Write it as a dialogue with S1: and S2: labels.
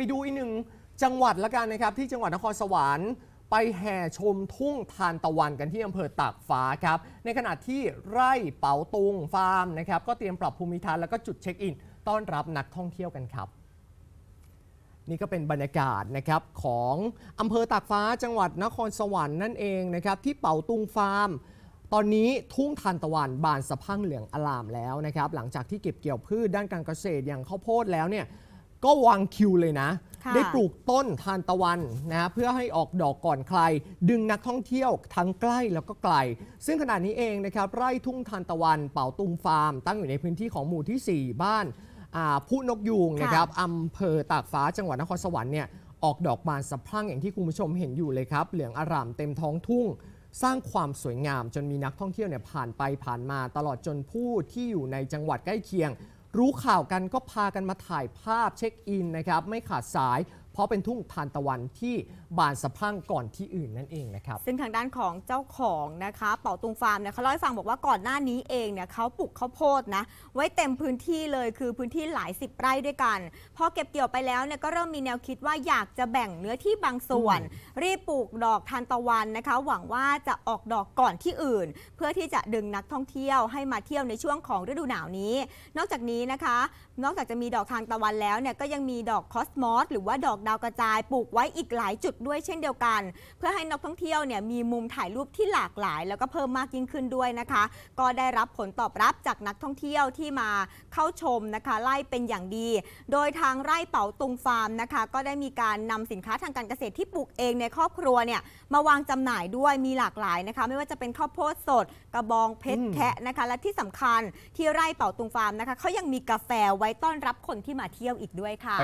S1: ไปดูอีกหนึ่งจังหวัดละกันนะครับ ที่จังหวัดนครสวรรค์ ไปแห่ชมทุ่งทานตะวันกันที่อำเภอตากฟ้าครับ ในขณะที่ไร่เป๋าตุงฟาร์มนะครับก็เตรียมปรับภูมิทัศน์แล้วก็จุดเช็คอิน ต้อนรับนักท่องเที่ยวกันครับนี่ก็เป็นบรรยากาศนะครับของอำเภอตากฟ้าจังหวัดนครสวรรค์นั่นเองนะครับที่เป๋าตุงฟาร์ม ตอนนี้ทุ่งทานตะวันบานสะพั่งเหลืองอลามแล้วนะครับหลังจากที่เก็บเกี่ยวพืชด้านการเกษตรอย่างข้าวโพดแล้วเนี่ย ก็วางคิวเลยนะ
S2: ค่ะ
S1: ได้ปลูกต้นทานตะวันนะเพื่อให้ออกดอกก่อนใคร ดึงนักท่องเที่ยวทั้งใกล้แล้วก็ไกล ซึ่งขณะนี้เองนะครับไร่ทุ่งทานตะวันเป่าตุงฟาร์ม ตั้งอยู่ในพื้นที่ของหมู่ที่ 4 บ้านอ่าผู้นกยูงนะครับอำเภอตากฟ้าจังหวัดนครสวรรค์เนี่ยออกดอกบานสะพรั่งอย่างที่คุณผู้ชมเห็นอยู่เลยครับ เหลืองอร่ามเต็มท้องทุ่ง สร้างความสวยงามจนมีนักท่องเที่ยวเนี่ยผ่านไปผ่านมาตลอดจนผู้ที่อยู่ในจังหวัดใกล้เคียง รู้ข่าวกันก็พากันมาถ่ายภาพเช็คอินนะครับ ไม่ขาดสายเพราะเป็นทุ่งทานตะวันที่บานสะพรั่งก่อนที่อื่นนั่นเองนะครับ
S2: ซึ่งทางด้านของเจ้าของนะคะ เป่าตุงฟาร์มเนี่ยเขาเล่าให้ฟังบอกว่าก่อนหน้านี้เองเนี่ยเขาปลูกข้าวโพดนะ ไว้เต็มพื้นที่เลยคือพื้นที่หลายสิบไร่ด้วยกัน พอเก็บเกี่ยวไปแล้วเนี่ยก็เริ่มมีแนวคิดว่าอยากจะแบ่งเนื้อที่บางส่วน รีบปลูกดอกทานตะวันนะคะ หวังว่าจะออกดอกก่อนที่อื่น เพื่อที่จะดึงนักท่องเที่ยวให้มาเที่ยวในช่วงของฤดูหนาวนี้ นอกจากนี้นะคะ นอกจากจะมีดอกทานตะวันแล้วเนี่ยก็ยังมีดอกคอสมอสหรือว่าดอกดาวกระจายปลูกไว้อีกหลายจุดด้วยเช่นเดียวกัน เพื่อให้นักท่องเที่ยวเนี่ยมีมุมถ่ายรูปที่หลากหลาย แล้วก็เพิ่มมากยิ่งขึ้นด้วยนะคะ ก็ได้รับผลตอบรับจากนักท่องเที่ยวที่มาเข้าชมนะคะไล่เป็นอย่างดี โดยทางไร่เป๋าตุงฟาร์มนะคะ ก็ได้มีการนำสินค้าทางการเกษตรที่ปลูกเองในครอบครัวเนี่ยมาวางจำหน่ายด้วยมีหลากหลายนะคะ ไม่ว่าจะเป็นข้าวโพดสด กระบองเพชรแคะนะคะและที่สำคัญที่ไร่เป๋าตุงฟาร์มนะคะเขายังมีกาแฟไว้ต้อนรับคนที่มาเที่ยวอีกด้วยค่ะ